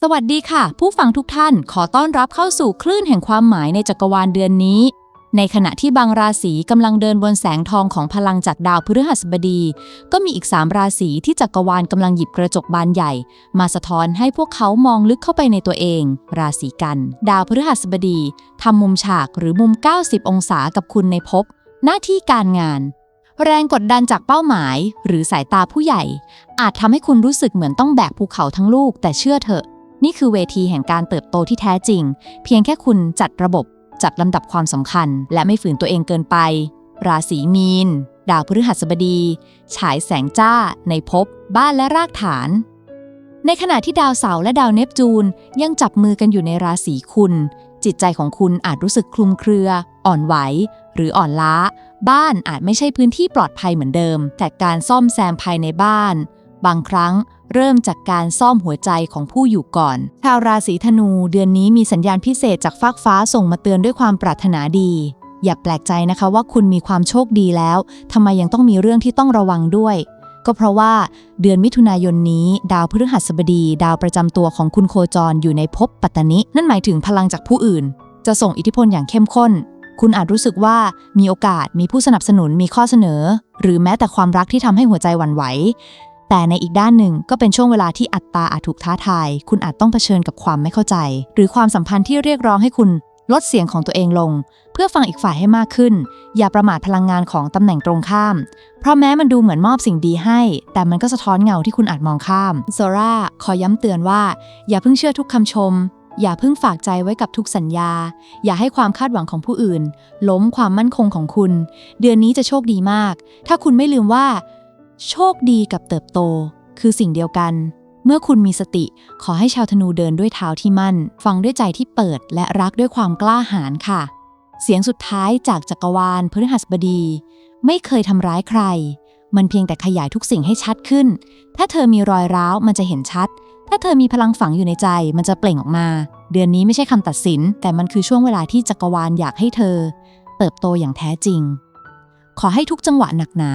สวัสดีค่ะ ผู้ฟังทุกท่านขอต้อนรับเข้าสู่คลื่นแห่งความหมายในจักรวาลเดือนนี้ ในขณะที่บางราศีกำลังเดินบนแสงทองของพลังจากดาวพฤหัสบดี ก็มีอีก 3 ราศีที่จักรวาลกำลังหยิบกระจกบานใหญ่ มาสะท้อนให้พวกเขามองลึกเข้าไปในตัวเอง ราศีกัน ดาวพฤหัสบดีทำมุมฉากหรือมุม 90 องศากับคุณในภพหน้าที่การงาน แรงกดดันจากเป้าหมาย หรือสายตาผู้ใหญ่ อาจทำให้คุณรู้สึกเหมือนต้องแบกภูเขาทั้งลูกแต่เชื่อเถอะ นี่คือเวทีแห่งการเติบโตที่แท้จริง เพียงแค่คุณจัดระบบจัดลำดับความสำคัญ และไม่ฝืนตัวเองเกินไป ราศีมีน ดาวพฤหัสบดี ฉายแสงจ้า ในภพบ้านและรากฐาน ในขณะที่ดาวเสาร์และดาวเนปจูนยังจับมือกันอยู่ในราศีคุณ จิตใจของคุณอาจรู้สึกคลุมเครือ อ่อนไหว หรืออ่อนล้า บ้านอาจไม่ใช่พื้นที่ปลอดภัยเหมือนเดิม แต่การซ่อมแซมภายในบ้าน บางครั้ง เริ่มจากการซ่อมหัวใจของผู้อยู่ก่อน ชาวราศีธนูเดือนนี้มีสัญญาณพิเศษจากฟากฟ้าส่งมาเตือนด้วยความปรารถนาดี อย่าแปลกใจนะคะว่าคุณมีความโชคดีแล้วทำไมยังต้องมีเรื่องที่ต้องระวังด้วย ก็เพราะว่าเดือนมิถุนายนนี้ ดาวพฤหัสบดี ดาวประจำตัวของคุณโคจรอยู่ในภพปัตตนิ นั่นหมายถึงพลังจากผู้อื่น จะส่งอิทธิพลอย่างเข้มข้นคุณอาจรู้สึกว่ามีโอกาสมีผู้สนับสนุนมีข้อเสนอ หรือแม้แต่ความรักที่ทำให้หัวใจหวั่นไหว แต่ในอีกด้านหนึ่งก็เป็นช่วงเวลาที่อัตตาอาจถูกท้าทาย คุณอาจต้องเผชิญกับความไม่เข้าใจ หรือความสัมพันธ์ที่เรียกร้องให้คุณลดเสียงของตัวเองลง เพื่อฟังอีกฝ่ายให้มากขึ้น อย่าประมาทพลังงานของตำแหน่งตรงข้าม เพราะแม้มันดูเหมือนมอบสิ่งดีให้ แต่มันก็สะท้อนเงาที่คุณอาจมองข้ามโซราขอย้ำเตือนว่า อย่าเพิ่งเชื่อทุกคำชม อย่าเพิ่งฝากใจไว้กับทุกสัญญา อย่าให้ความคาดหวังของผู้อื่น ล้มความมั่นคงของคุณ เดือนนี้จะโชคดีมาก ถ้าคุณไม่ลืมว่า โชคดีกับเติบโต คือสิ่งเดียวกัน เมื่อคุณมีสติ ขอให้ชาวธนูเดินด้วยเท้าที่มั่น ฟังด้วยใจที่เปิดและรักด้วยความกล้าหาญค่ะ เสียงสุดท้ายจากจักรวาลพฤหัสบดี ไม่เคยทำร้ายใคร มันเพียงแต่ขยายทุกสิ่งให้ชัดขึ้น ถ้าเธอมีรอยร้าวมันจะเห็นชัด ถ้าเธอมีพลังฝังอยู่ในใจมันจะเปล่งออกมา เดือนนี้ไม่ใช่คำตัดสิน แต่มันคือช่วงเวลาที่จักรวาลอยากให้เธอ เติบโตอย่างแท้จริงขอให้ทุกจังหวะหนักหนา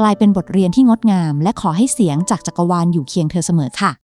กลายเป็นบทเรียนที่งดงาม และขอให้เสียงจากจักรวาลอยู่เคียงเธอเสมอค่ะ